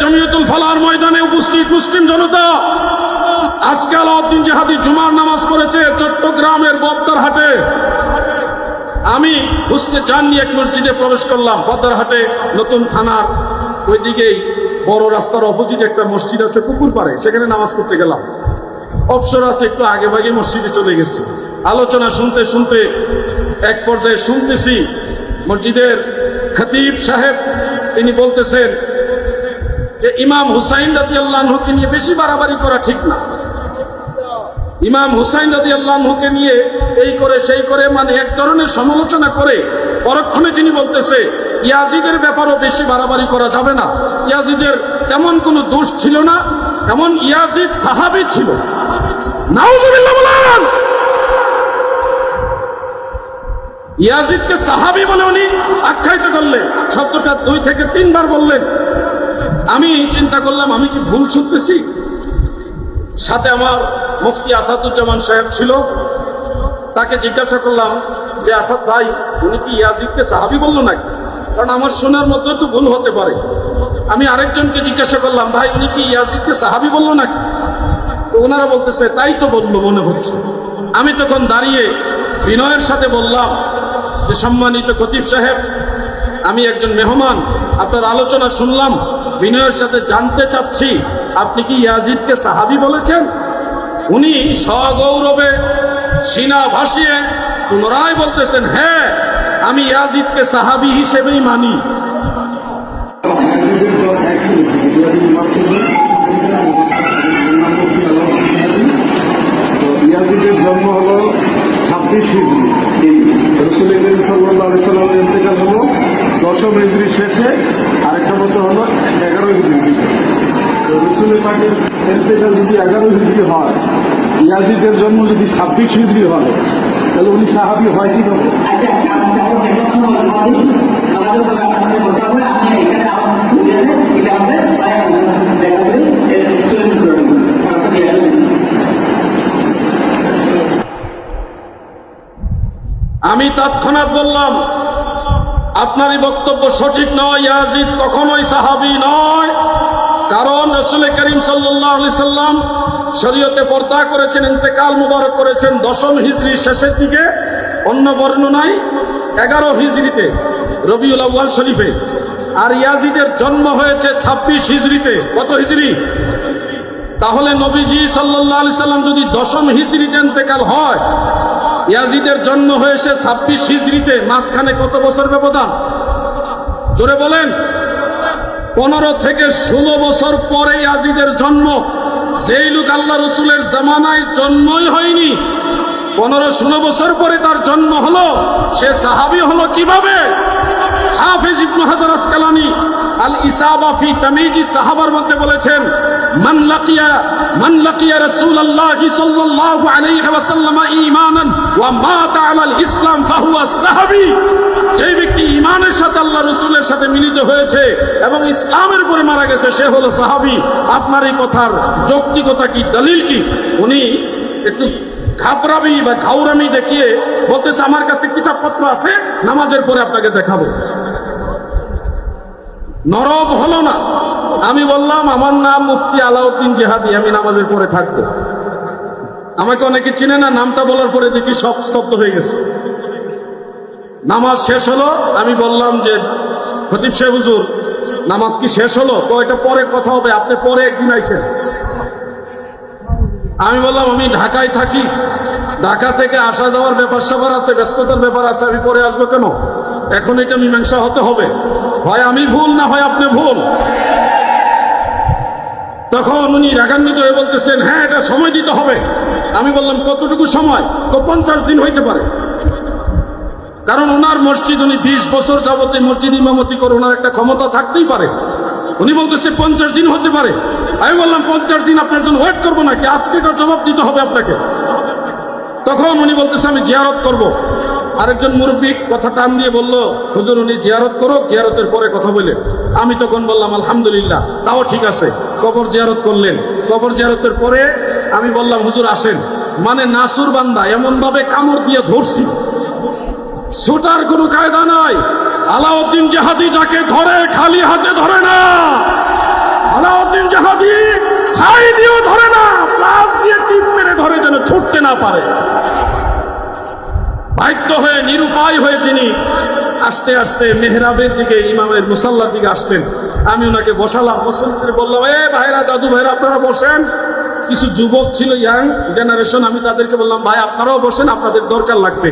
জমিয়তুল ফালার ময়দানে উপস্থিত মুসলিম জনতা, আজকে আলাউদ্দিন জাহাদি জুমার নামাজ পড়েছে চট্টগ্রামের বদ্দারহাটে আমি হুসনে চান নিয়ে এক মসজিদে প্রবেশ করলাম বদ্দারহাটে নতুন থানার ওইদিকেই বড় রাস্তার অপোজিট একটা মসজিদ আছে পুকুর পাড়ে, সেখানে নামাজ পড়তে গেলাম। অবসর আছে একটু আগে ভাগে মসজিদে চলে গেছি। আলোচনা শুনতে শুনতে এক পর্যায়ে শুনতেছি মসজিদের খতিব সাহেব, তিনি বলতেছেন যে ইমাম হুসাইন রাজি আল্লাহকে নিয়ে বেশি বাড়াবাড়ি করা ঠিক না। ইমাম হুসাইন রাজি আল্লাহকে নিয়ে এই করে সেই করে মানে এক ধরনের সমালোচনা করে পরক্ষণে তিনি বলতেছে, ইয়াজিদের ব্যাপারও বেশি বাড়াবাড়ি করা যাবে না। ইয়াজিদের তেমন কোনো দোষ ছিল না, এমন ইয়াজিদ সাহাবি ছিল। ইয়াজিদকে সাহাবি বলে উনি আখ্যায়িত করলেন। শব্দটা দুই থেকে তিনবার বললেন। আমি চিন্তা করলাম, আমি কি ভুল শুনতেছি? সাথে আমার মুফতি আসাদুজ্জামান সাহেব ছিল। তাকে জিজ্ঞাসা করলাম যে, আসাদ ভাই, উনি কি ইয়াজিদকে সাহাবি বলল নাকি? কারণ আমার শোনার মতো তো ভুল হতে পারে। আমি আরেকজনকে জিজ্ঞাসা করলাম, ভাই, উনি কি ইয়াজিদকে সাহাবি বলল নাকি? তো ওনারা বলতেছে, তাই তো বলল মনে হচ্ছে। আমি তখন দাঁড়িয়ে বিনয়ের সাথে বললাম যে, সম্মানিত খতিব সাহেব আমি একজন মেহমান, আপনার আলোচনা শুনলাম, বিনয়ের সাথে জানতে চাচ্ছি, আপনি কি ইয়াজিদকে সাহাবি বলেছেন? উনি সগৌরবে সিনা ভাসিয়ে পুনরায় বলতেছেন হ্যাঁ আমি ইয়াজিদকে সাহাবি হিসেবেই মানি। জন্ম হলো ছাব্বিশ হিজড়ি রসুল সাল্লামের ইন্তেকাল হলো দশম হিজড়ি শেষে আরেকটা মতো হলো এগারো হিজড়ি তো রসুলের যদি এগারো হিজড়ি হয় ইয়াজিদের জন্ম যদি ছাব্বিশ হিজড়ি হয় তাহলে উনি সাহাবি হয় কি হবে আমি তৎক্ষণাৎ বললাম আপনারই বক্তব্য সঠিক নয়, ইয়াজিদ কখনোই সাহাবি নয়। কারণ রসুল করিম সাল্লাম শরীয়তে পর্দা করেছেন, ইন্তেকাল মুবারক করেছেন দশম হিজড়ির শেষের দিকে, অন্য বর্ণনায় এগারো হিজড়িতে রবিউল আউ্বাল শরীফে। আর ইয়াজিদের জন্ম হয়েছে ছাব্বিশ হিজড়িতে কত হিজড়ি তাহলে নবীজি সাল্লাহ আলি সাল্লাম যদি দশম হিজড়িতে ইন্তেকাল হয় ইয়াজিদের জন্ম হয়েছে ছাব্বিশ হিজড়িতে। মাঝখানে কত বছর ব্যবধান? জোরে বলেন। পনেরো থেকে ষোলো বছর পরে ইয়াজিদের জন্ম। যেই লোক আল্লাহ রসুলের জামানায় জন্মই হয়নি, পনেরো ষোলো বছর পরে তার জন্ম হলো, সে সাহাবি হলো কীভাবে? হাফিজ ইবনু হাজার আল ইসাবা ফি তামিজি সাহাবার মধ্যে বলেছেন, মান লাকিয়া মান লাকিয়া রাসূলুল্লাহ সাল্লাল্লাহু আলাইহি ওয়াসাল্লাম ঈমানান ওয়া মাতা আলাল ইসলাম ফাহুয়া সাহাবী। সেই ব্যক্তি ঈমানের সাথে আল্লাহ রাসূলের সাথে মিলিত হয়েছে এবং ইসলামের উপরে মারা গেছে, সে হলো সাহাবী। আপনার এই কথার যৌক্তিকতা কি, দলিল কি? উনি একটু ঘাবরামি বা ঘাউরামি দেখিয়ে বলতেছে, আমার কাছে কিতাবপত্র আছে, নামাজের পরে আপনাকে দেখাবো। নরব হলো না। আমি বললাম, আমার নাম মুফতি আলাউদ্দিন জেহাদি, আমি নামাজের পরে থাকব। আমাকে অনেকে চিনে না, নামটা বলার পরে দেখি সব স্তব্ধ হয়ে গেছে। নামাজ শেষ হলো, আমি বললাম যে, খতিব সাহেব, হুজুর, নামাজ কি শেষ হলো? তো এটা পরে কথা হবে, আপনি পরে একদিন আইসেন। আমি বললাম, আমি ঢাকায় থাকি। ঢাকা থেকে আসা যাওয়ার ব্যাপার স্যাপার আছে, ব্যস্ততার ব্যাপার আছে, আমি পরে আসব কেন? এখন এটা মীমাংসা হতে হবে। হয় আমি ভুল না হয় আপনি ভুল? তখন উনি রাগান্বিত হয়ে বলতেছেন হ্যাঁ এটা সময় দিতে হবে। আমি বললাম, কতটুকু সময়? তো পঞ্চাশ দিন হইতে পারে। কারণ ওনার মসজিদ, উনি বিশ বছর যাবতে মসজিদ ইমামতি করে ওনার একটা ক্ষমতা থাকতেই পারে। উনি বলতেছে, পঞ্চাশ দিন হতে পারে। আমি বললাম, পঞ্চাশ দিন আপনার জন্য ওয়েট করব নাকি? আজকে জবাব দিতে হবে আপনাকে। তখন উনি বলতেছে, আমি জিয়ারত করব। আরেকজন মুরব্বী কথা টান দিয়ে বলল, হুজুর, উনি জিয়ারত করো জিয়ারতের পরে কথা বলে। আমি তখন বললাম, আলহামদুলিল্লাহ, তাও ঠিক আছে, কবর জিয়ারত করলেন। কবর জিয়ারতের পরে আমি বললাম, হুজুর, আসেন। মানে নাসুর বান্দা, এমনভাবে কামড় দিয়ে ধরছি। ছোটার কোনো কায়দা নাই। আলাউদ্দিন জাহাদি যাকে ধরে, খালি হাতে ধরে না। আলাউদ্দিন জাহাদি সাই দিয়েও ধরে না, প্লাস দিয়ে টিপ মেরে ধরে যেন ছুটতে না পারে। বাধ্য হয়ে, নিরুপায় হয়ে তিনি আস্তে আস্তে মেহরাবের দিকে, ইমামের মুসাল্লার দিকে আসতেন আমি ওনাকে বসালাম মুসল্লিদের বললাম, এ ভাইরা, দাদু ভাইরা, আপনারা বসেন। কিছু যুবক ছিল ইয়াং জেনারেশন আমি তাদেরকে বললাম, ভাই, আপনারাও বসেন, আপনাদের দরকার লাগবে।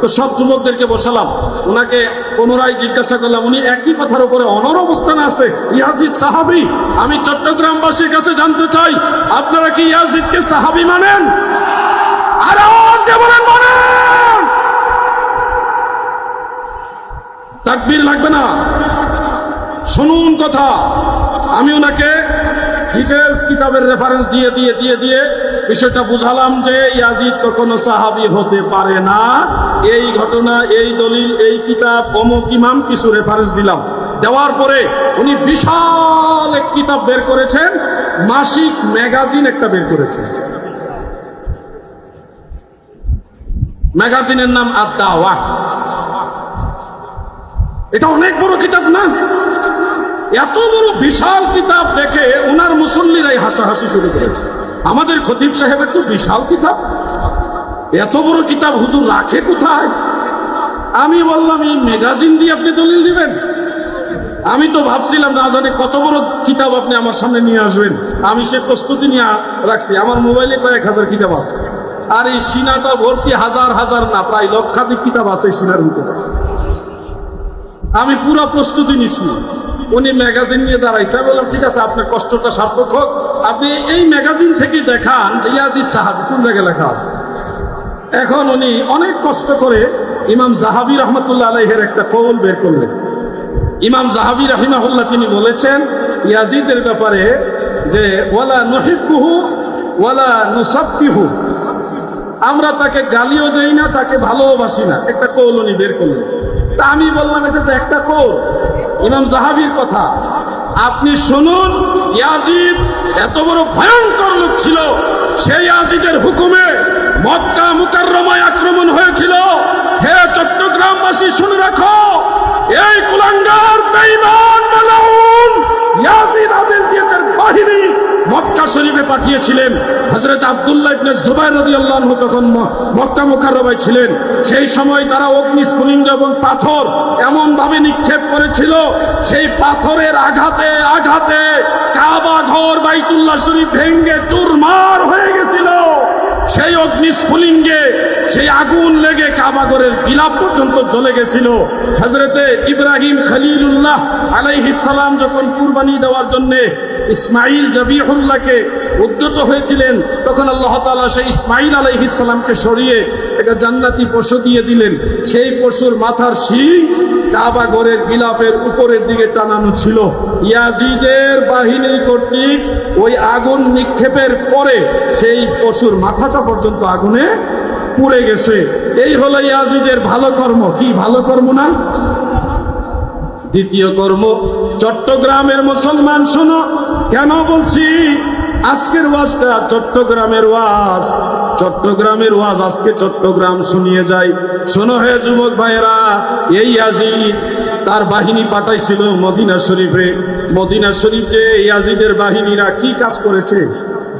তো সব যুবকদেরকে বসালাম। ওনাকে পুনরায় জিজ্ঞাসা করলাম, উনি একই কথার উপরে অনর অবস্থানে আছে, ইয়াজিদ সাহাবি? আমি চট্টগ্রামবাসীর কাছে জানতে চাই, আপনারা কি ইয়াজিদকে সাহাবি মানেন? আর কথা। আমি ওনাকে ডিটেলস কিতাবের রেফারেন্স দিয়ে দিয়ে দিয়ে দিয়ে বিষয়টা বুঝালাম যে ইয়াজিদ কখনো সাহাবি হতে পারে না। এই ঘটনা, এই দলিল, এই কিতাব, অমুক ইমাম কিছু রেফারেন্স দিলাম। দেওয়ার পরে উনি বিশাল এক কিতাব বের করেছেন, মাসিক ম্যাগাজিন একটা বের করেছেন। ম্যাগাজিনের নাম আদাওয়া এটা অনেক বড় কিতাব না? এত বড় বিশাল কিতাব দেখে ওনার মুসল্লিরাই হাসাহাসি শুরু করেছে। আমাদের খতিব সাহেবের তো বিশাল কিতাব। এত বড় কিতাব হুজুর রাখে কোথায়? আমি বললাম, এই ম্যাগাজিন দিয়ে আপনি দলিল দিবেন? আমি তো ভাবছিলাম, না জানি কত বড় কিতাব আপনি আমার সামনে নিয়ে আসবেন। আমি সে প্রস্তুতি নিয়ে রাখছি। আমার মোবাইলে কয়েক হাজার কিতাব আছে। আর এই সিনাটা ভর্তি হাজার হাজার না, প্রায় লক্ষাধিক কিতাব আছে সিনার ভিতরে। আমি পুরো প্রস্তুতি নিছি। উনি ম্যাগাজিন নিয়ে দাঁড়াইছে। বললাম, ঠিক আছে, আপনার কষ্টটা সার্থক হোক। আপনি এই ম্যাগাজিন থেকে দেখান যে ইয়াজিদ সাহাবি কোন জায়গায় লেখা আছে। এখন উনি অনেক কষ্ট করে ইমাম জাহাবি রহমতুল্লাহ আলহের একটা কৌল বের করলেন। ইমাম জাহাবি রাহিমাহুল্লাহ তিনি বলেছেন, ইয়াজিদের ব্যাপারে যে, ওয়ালা নহিবুহু ওয়ালা নুসাব্বিহু। আমরা তাকে গালিও দেই না, তাকে ভালোবাসি না। একটা কৌল উনি বের করলেন। তা আমি বললাম, এটা তো একটা কৌল। ইমাম জাহাবির কথা। আপনি শুনুন, ইয়াজিদ এত বড় ভয়ঙ্কর লোক ছিল। সেই ইয়াজিদের হুকুমে মক্কা মুকাররমায় আক্রমণ হয়েছিল। হে চট্টগ্রামবাসী, শুনে রাখো, এই কুলাঙ্গার বেঈমান মালাউন ইয়াজিদ আবেল তার বাহিনী মক্কা শরীফে পাঠিয়েছিলেন হযরত আব্দুল্লাহ জুবাইর রাদিয়াল্লাহু আনহু তখন মক্কা মুকাররমায় ছিলেন। সেই সময় তারা অগ্নি অগ্নিস্ফুলিঙ্গ এবং পাথর এমন ভাবে নিক্ষেপ করেছিল, সেই পাথরের আঘাতে আঘাতে কাবা ঘর বাইতুল্লাহ শরীফ ভেঙ্গে চুরমার হয়ে গেছিল। সেই অগ্নিস্ফুলিঙ্গে সেই আগুন লেগে কাবাগরের বিলাপ পর্যন্ত জ্বলে গেছিল। হজরতে ইব্রাহিম খলিলুল্লাহ আলাইহিস সালাম যখন কুরবানি দেওয়ার জন্য ইসমাইল জবিহুল্লাহকে উদ্যত হয়েছিলেন, তখন আল্লাহ তাআলা সেই ইসমাইল আলাইহিস সালামকে সরিয়ে একটা জান্নাতি পশু দিয়ে দিলেন। সেই পশুর মাথার শিং কাবা ঘরের বিলাপের উপরের দিকে টানানো ছিল। ইয়াজিদের বাহিনী কর্তৃক ওই আগুন নিক্ষেপের পরে সেই পশুর মাথাটা পর্যন্ত আগুনে পুড়ে গেছে। এই হলো ইয়াজিদের ভালো কর্ম। কি ভালো কর্ম না? দ্বিতীয় কর্ম, চট্টগ্রামের মুসলমান শোনো কেন বলছি? আজকের ওয়াজটা চট্টগ্রামের ওয়াজ। চট্টগ্রামের ওয়াজ আজকে চট্টগ্রাম শুনিয়ে যায় শোনো হে যুবক ভাইয়েরা, এই ইয়াজিদ তার বাহিনী পাঠাইছিল মদিনা শরীফে। মদিনা শরীফ যে ইয়াজিদের বাহিনীরা কি কাজ করেছে?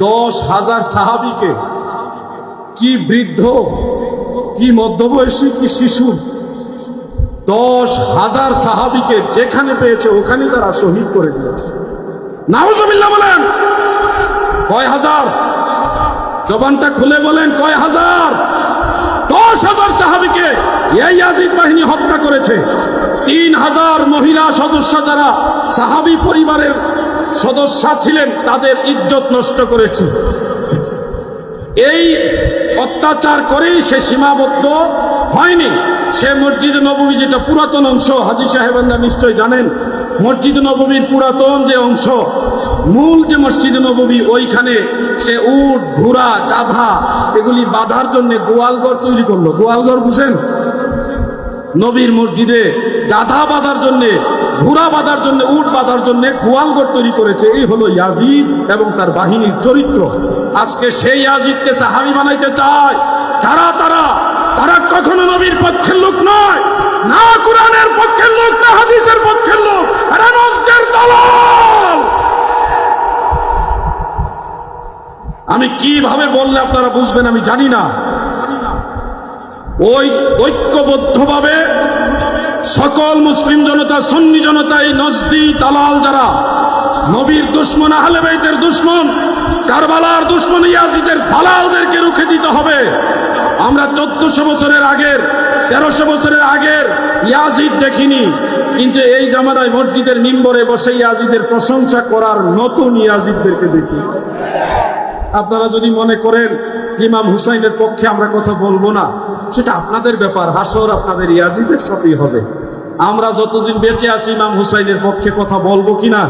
দশ হাজার সাহাবিকে। কি বৃদ্ধ, কি মধ্যবয়সী, কি শিশু। দশ হাজার সাহাবিকে যেখানে পেয়েছে, ওখানে তারা শহীদ করে দিয়েছে। নাউজুবিল্লাহ বলেন। কয় হাজার? জবানটা খুলে বলেন, কয় হাজার? দশ হাজার সাহাবিকে এই আজিদ বাহিনী হত্যা করেছে। তিন হাজার মহিলা সদস্য যারা সাহাবি পরিবারের সদস্য ছিলেন, তাদের ইজ্জত নষ্ট করেছে। এই অত্যাচার করেই সে সীমাবদ্ধ হয়নি। সে মসজিদ নবমী যেটা পুরাতন অংশ, হাজি সাহেবান্না নিশ্চয় জানেন, মসজিদ নবমীর পুরাতন যে অংশ, মূল যে মসজিদ নবমী, ওইখানে সে উট, ঘোড়া, গাধা, এগুলি বাঁধার জন্য গোয়ালঘর তৈরি করল। গোয়ালঘর বুঝেন? নবীর মসজিদে গাধা বাঁধার জন্য, ঘোড়া বাঁধার জন্য, উট বাঁধার জন্য গোয়ালঘর তৈরি করেছে। এই হলো ইয়াজিদ এবং তার বাহিনীর চরিত্র। আজকে সেই ইয়াজিদকে সাহাবি বানাইতে চায়। তারা তারা তারা কখনো নবীর পক্ষের লোক নয়, না কোরআনের পক্ষের লোক, না হাদিসের পক্ষের লোক, এরা নষ্টের দল আমি কীভাবে বললে আপনারা বুঝবেন আমি জানি না। ওই ঐক্যবদ্ধভাবে সকল মুসলিম জনতা, সুন্নি জনতা, এই নজদি দালাল যারা, নবীর দুশ্মন, আহলে বাইতের দুশ্মন কারবালার দুশ্মন ইয়াজিদের দালালদেরকে রুখে দিতে হবে। আমরা চোদ্দশো বছরের আগের, তেরোশো বছরের আগের ইয়াজিদ দেখিনি। কিন্তু এই জামানায় মসজিদের নিম্বরে বসে ইয়াজিদের প্রশংসা করার নতুন ইয়াজিদদেরকে দেখি। আপনারা যদি মনে করেন ইমাম হুসাইনের পক্ষে আমরা কথা বলব না, সেটা আপনাদের ব্যাপার, হাসর আপনাদের ইয়াজিদের সাথেই হবে। আমরা যতদিন বেঁচে আছি ইমাম হুসাইনের পক্ষে কথা বলব কিনা?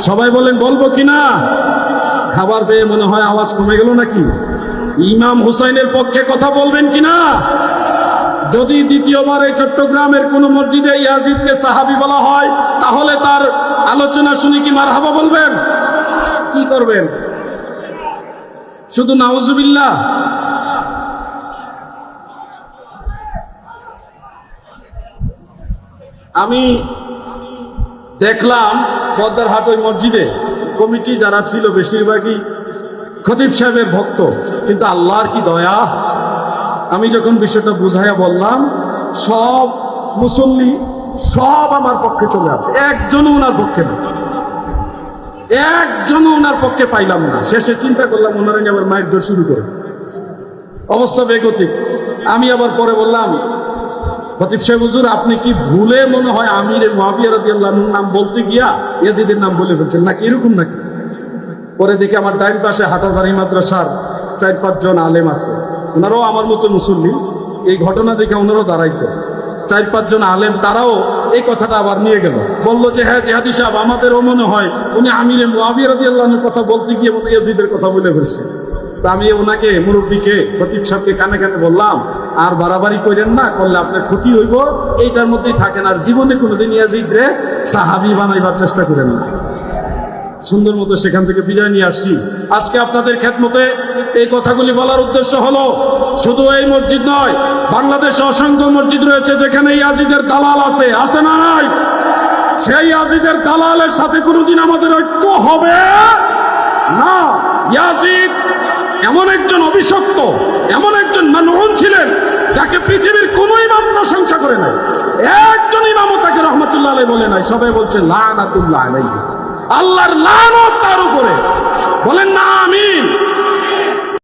সবাই বলেন, বলব কিনা? খাবার পেয়ে মনে হয় আওয়াজ কমে গেল নাকি? ইমাম হুসাইনের পক্ষে কথা বলবেন কিনা? যদি দ্বিতীয়বার এই চট্টগ্রামের কোন মসজিদে ইয়াজিদকে সাহাবি বলা হয়, তাহলে তার আলোচনা শুনে কি মারহাবা বলবেন? কি করবেন? শুধু নাউজুবিল্লাহ। আমি দেখলাম পদ্মারহাট ওই মসজিদে। কমিটি যারা ছিল বেশিরভাগই খতিব সাহেবের ভক্ত, কিন্তু আল্লাহর কি দয়া? আমি যখন বিষয়টা বুঝাইয়া বললাম, সব মুসল্লি, সব আমার পক্ষে চলে আসে। একজনও ওনার পক্ষে না। একজনও ওনার পক্ষে পাইলাম না। শেষে চিন্তা করলাম ওনারা আবার মায়ের দোষ শুরু করে। অবস্থা বেগতিক। আমি আবার পরে বললাম আপনি কি ভুলে মনে হয় আমির মহাবিয়া নাম বলতে গিয়া ইয়াজিদের নাম বলে ফেলছেন? নাকি এরকম নাকি? পরে দেখি আমার ডাইন পাশে হাটাজারি মাদ্রাসার চার পাঁচজন আলেম আছে। ওনারাও আমার মতো মুসল্লি। এই ঘটনা দেখে ওনারাও দাঁড়াইছে। চার পাঁচজন আলেম, তারাও এই কথাটা আবার নিয়ে গেল। বলল যে হ্যাঁ জেহাদি সাহেব, আমাদেরও মনে হয় উনি আমিরে রাদিয়াল্লাহুর কথা বলতে গিয়ে মনে ইয়াজিদের কথা বলে ফেলছে। তা আমি ওনাকে, মুরব্বীকে, খতিব সাহেবকে কানে কানে বললাম আর বাড়াবাড়ি করেন না, করলে আপনার ক্ষতি হইব। এইটার মধ্যেই থাকেন। আর জীবনে কোনোদিন ইয়াজিদ সাহাবি বানাইবার চেষ্টা করেন না। সুন্দর মতো সেখান থেকে বিদায় নিয়ে আসছি। আজকে আপনাদের খেদমতে এই কথাগুলি বলার উদ্দেশ্য হলো, শুধু এই মসজিদ নয়, বাংলাদেশে অসংখ্য মসজিদ রয়েছে যেখানে ইয়াজিদের দালাল আছে। আছে না নাই? সেই ইয়াজিদের দালালের সাথে কোনোদিন আমাদের ঐক্য হবে না। ইয়াজিদ এমন একজন অভিশক্ত এমন একজন মানুষ ছিলেন যাকে পৃথিবীর কোন ইমাম প্রশংসা করে নাই। একজন ইমামও তাকে রহমতুল্লাহ আলাই বলে নাই। সবাই বলছে, লানাতুল্লাহ আলাই আল্লাহর লানত তার উপরে। বলেন, না, আমিন।